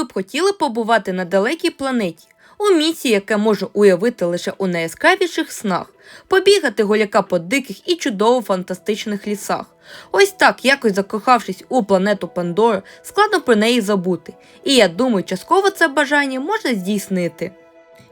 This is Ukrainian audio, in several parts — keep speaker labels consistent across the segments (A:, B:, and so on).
A: ви б хотіли побувати на далекій планеті, у місці, яке може уявити лише у найяскравіших снах, побігати голяка по диких і чудово фантастичних лісах. Ось так, якось закохавшись у планету Пандора, складно про неї забути. І я думаю, частково це бажання можна здійснити.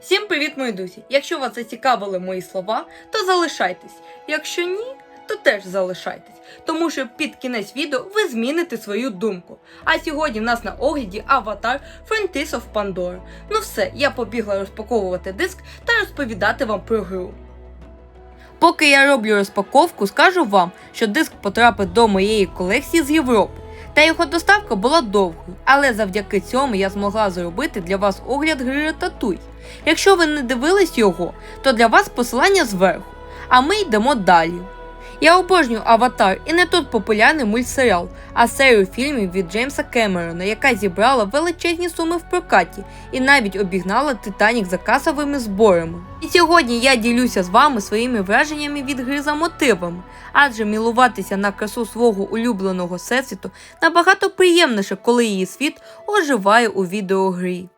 A: Всім привіт, мої друзі! Якщо вас зацікавили мої слова, то залишайтесь. Якщо ні, то теж залишайтесь, тому що під кінець відео ви зміните свою думку. А сьогодні в нас на огляді аватар Frontiers of Pandora. Ну все, я побігла розпаковувати диск та розповідати вам про гру. Поки я роблю розпаковку, скажу вам, що диск потрапив до моєї колекції з Європи. Та його доставка була довгою, але завдяки цьому я змогла зробити для вас огляд гри Рататуй. Якщо ви не дивились його, то для вас посилання зверху. А ми йдемо далі. Я обожнюю Аватар і не тут популярний мультсеріал, а серію фільмів від Джеймса Кемерона, яка зібрала величезні суми в прокаті і навіть обігнала Титанік за касовими зборами. І сьогодні я ділюся з вами своїми враженнями від гри за мотивами, адже мілуватися на красу свого улюбленого всесвіту набагато приємніше, коли її світ оживає у відеогрі.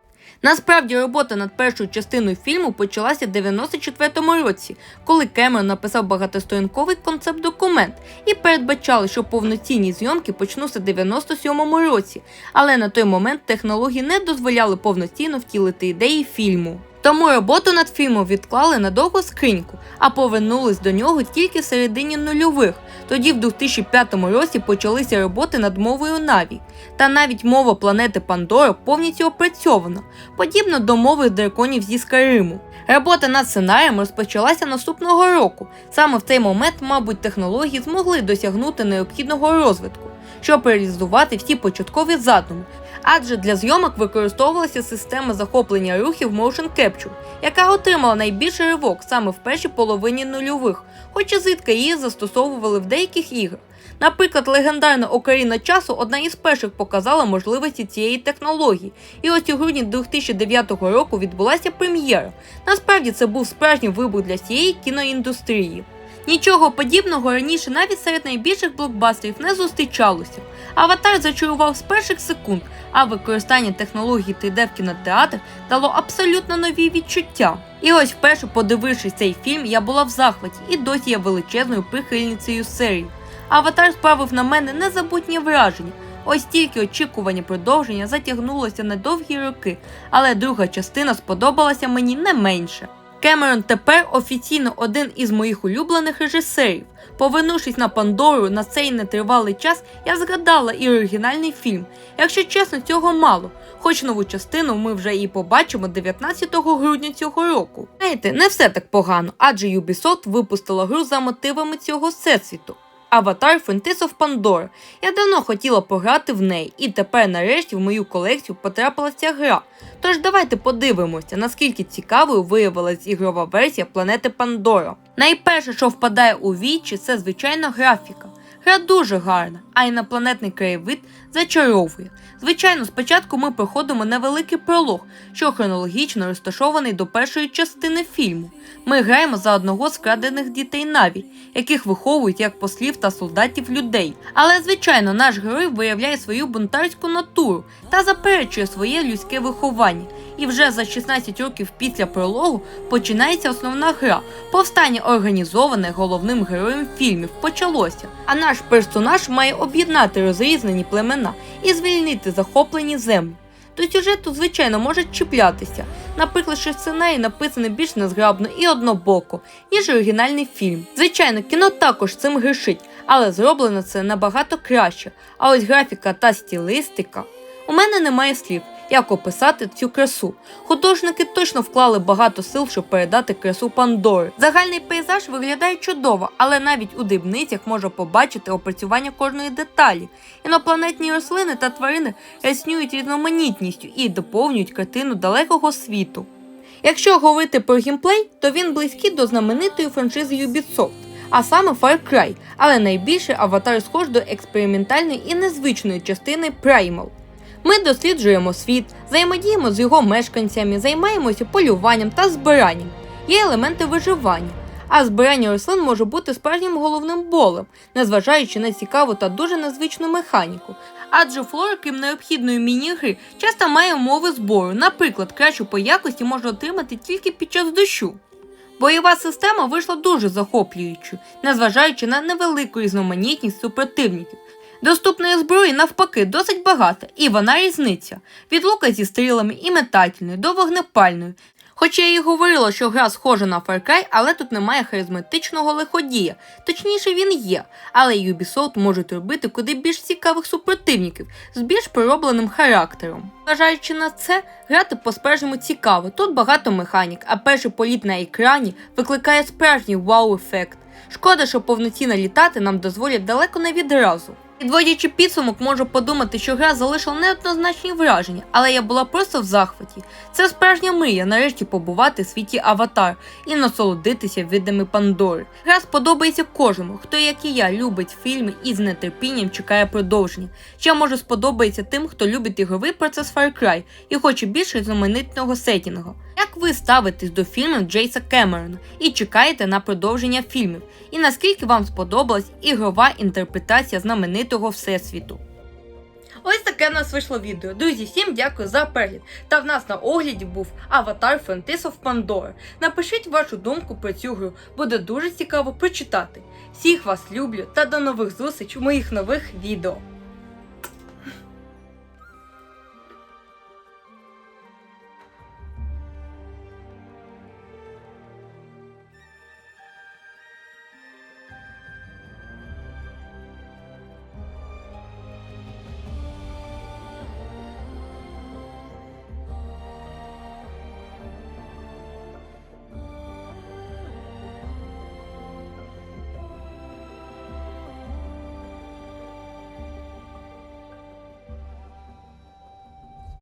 A: Насправді робота над першою частиною фільму почалася в 94-му році, коли Кемерон написав багатосторінковий концепт-документ і передбачали, що повноцінні зйомки почнуться в 97-му році, але на той момент технології не дозволяли повноцінно втілити ідеї фільму. Тому роботу над фільмом відклали на довгу скриньку, а повернулись до нього тільки в середині нульових. Тоді в 2005 році почалися роботи над мовою Наві. Та навіть мова планети Пандора повністю опрацьована, подібно до мови драконів зі Скайриму. Робота над сценарієм розпочалася наступного року. Саме в цей момент, мабуть, технології змогли досягнути необхідного розвитку, щоб реалізувати всі початкові задуми. Адже для зйомок використовувалася система захоплення рухів Motion Capture, яка отримала найбільший ривок саме в першій половині нульових, хоча зрідка її застосовували в деяких іграх. Наприклад, легендарна Окаріна часу одна із перших показала можливості цієї технології, і ось у грудні 2009 року відбулася прем'єра. Насправді це був справжній вибух для цієї кіноіндустрії. Нічого подібного раніше навіть серед найбільших блокбастерів не зустрічалося. Аватар зачарував з перших секунд, а використання технологій 3D в кінотеатрах дало абсолютно нові відчуття. І ось вперше подивившись цей фільм, я була в захваті і досі є величезною прихильницею серії. Аватар справив на мене незабутнє враження. Ось тільки очікування продовження затягнулося на довгі роки, але друга частина сподобалася мені не менше. Кемерон тепер офіційно один із моїх улюблених режисерів. Повернувшись на Пандору на цей нетривалий час, я згадала і оригінальний фільм. Якщо чесно, цього мало. Хоч нову частину ми вже і побачимо 19 грудня цього року. Знаєте, не все так погано, адже Ubisoft випустила гру за мотивами цього всесвіту. Аватар Фентис of Pandora. Я давно хотіла пограти в неї, і тепер нарешті в мою колекцію потрапила ця гра. Тож давайте подивимося, наскільки цікавою виявилась ігрова версія планети Пандора. Найперше, що впадає у вічі, це звичайно графіка. Гра дуже гарна, а інопланетний краєвид зачаровує. Звичайно, спочатку ми проходимо невеликий пролог, що хронологічно розташований до першої частини фільму. Ми граємо за одного з крадених дітей Наві, яких виховують як послів та солдатів людей. Але, звичайно, наш герой виявляє свою бунтарську натуру та заперечує своє людське виховання. І вже за 16 років після прологу починається основна гра. Повстання організоване головним героєм фільмів почалося. А наш персонаж має об'єднати розрізнені племена і звільнити захоплені землі. До сюжету, звичайно, можуть чіплятися. Наприклад, що сценарій написаний більш незграбно і однобоко, ніж оригінальний фільм. Звичайно, кіно також цим грішить, але зроблено це набагато краще. А ось графіка та стилістика. У мене немає слів, як описати цю красу. Художники точно вклали багато сил, щоб передати красу Пандори. Загальний пейзаж виглядає чудово, але навіть у дрібницях можна побачити опрацювання кожної деталі. Інопланетні рослини та тварини ряснюють різноманітністю і доповнюють картину далекого світу. Якщо говорити про геймплей, то він близький до знаменитої франшизи Ubisoft, а саме Far Cry, але найбільше аватар схож до експериментальної і незвичної частини Primal. Ми досліджуємо світ, взаємодіємо з його мешканцями, займаємося полюванням та збиранням. Є елементи виживання, а збирання рослин може бути справжнім головним болем, незважаючи на цікаву та дуже незвичну механіку. Адже флора, крім необхідної міні-гри, часто має умови збору. Наприклад, кращу по якості можна отримати тільки під час дощу. Бойова система вийшла дуже захоплюючою, незважаючи на невелику різноманітність супротивників. Доступної зброї навпаки досить багато, і вона різниця від лука зі стрілами і метательної до вогнепальної. Хоча я і говорила, що гра схожа на Far Cry, але тут немає харизматичного лиходія. Точніше, він є, але Ubisoft можуть робити куди більш цікавих супротивників з більш проробленим характером. Зважаючи на це, грати по-справжньому цікаво. Тут багато механік, а перший політ на екрані викликає справжній вау-ефект. Шкода, що повноцінно літати нам дозволять далеко не відразу. Підводячи підсумок, можу подумати, що гра залишила неоднозначні враження, але я була просто в захваті. Це справжня мрія нарешті побувати в світі Аватар і насолодитися видами Пандори. Гра сподобається кожному, хто, як і я, любить фільми і з нетерпінням чекає продовження. Ще може сподобається тим, хто любить ігровий процес Far Cry і хоче більш різноманітного сетінгу. Як ви ставитесь до фільмів Джейса Кемерона і чекаєте на продовження фільмів? І наскільки вам сподобалась ігрова інтерпретація знаменитого всесвіту? Ось таке в нас вийшло відео. Друзі, всім дякую за перегляд. Та в нас на огляді був Аватар Frontiers of Pandora. Напишіть вашу думку про цю гру, буде дуже цікаво прочитати. Всіх вас люблю та до нових зустріч у моїх нових відео.